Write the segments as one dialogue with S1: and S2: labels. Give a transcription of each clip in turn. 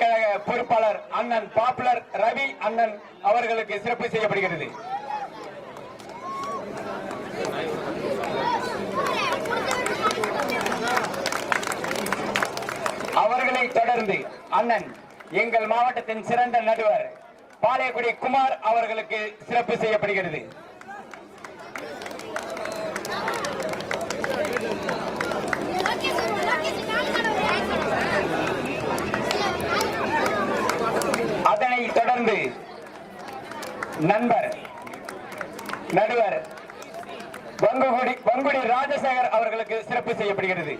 S1: கழக பொறுப்பாளர் அண்ணன் பாப்புலர் ரவி அண்ணன் அவர்களுக்கு சிறப்பு செய்யப்படுகிறது. அவர்களை தொடர்ந்து அண்ணன் எங்கள் மாவட்டத்தின் சிறந்த நடுவர் பாளையக்குடி குமார் அவர்களுக்கு சிறப்பு செய்யப்படுகிறது. தொடர்ந்து நண்பர் நடுவர் வங்குகுடி வங்குடி ராஜசேகர் அவர்களுக்கு சிறப்பு செய்யப்படுகிறது.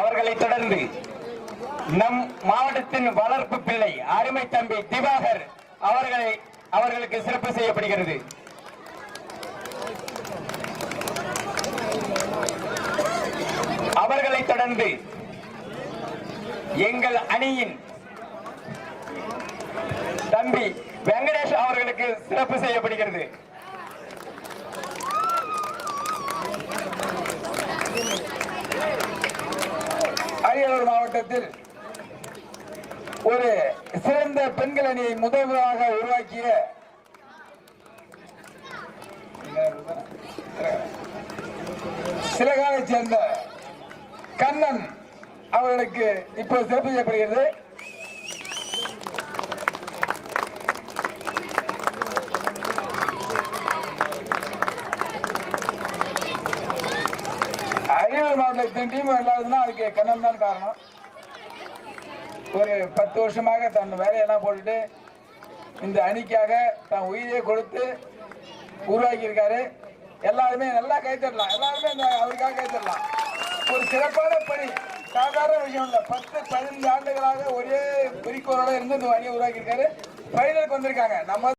S1: அவர்களை தொடர்ந்து நம் மாவட்டத்தின் வளர்ப்பு பிள்ளை அருமை தம்பி திவாகர் அவர்களை அவர்களுக்கு சிறப்பு செய்யப்படுகிறது. கடந்து எங்கள் அணியின் தம்பி வெங்கடேஷ் அவர்களுக்கு சிறப்பு செய்யப்படுகிறது.
S2: அரியலூர் மாவட்டத்தில் ஒரு சிறந்த பெண்கள் அணியை முதல் முதலாக உருவாக்கிய சிலகாலை சேர்ந்த கண்ணன் அவர்களுக்கு இப்போது சிறப்பு செய்யப்படுகிறது. அரியலூர் மாவட்டத்தின் டீம் இல்லாததுன்னா அதுக்கு கண்ணன் தான் காரணம். ஒரு பத்து வருஷமாக தன் வேலையெல்லாம் போட்டுட்டு இந்த அணிக்காக தன் உயிரை கொடுத்து உருவாக்கியிருக்காரு. எல்லாருமே நல்லா கைத்தரலாம் எல்லாருமே இந்த அவருக்காக கைத்தரலாம் ஒரு சிறப்பான பணி. சாதாரண விஷயம் இல்லை. பத்து பதினைந்து ஆண்டுகளாக ஒரே குறிக்கோளோட இருந்து இந்த அணியை உருவாக்கி இருக்காரு ஃபைனலுக்கு வந்திருக்காங்க. நம்ம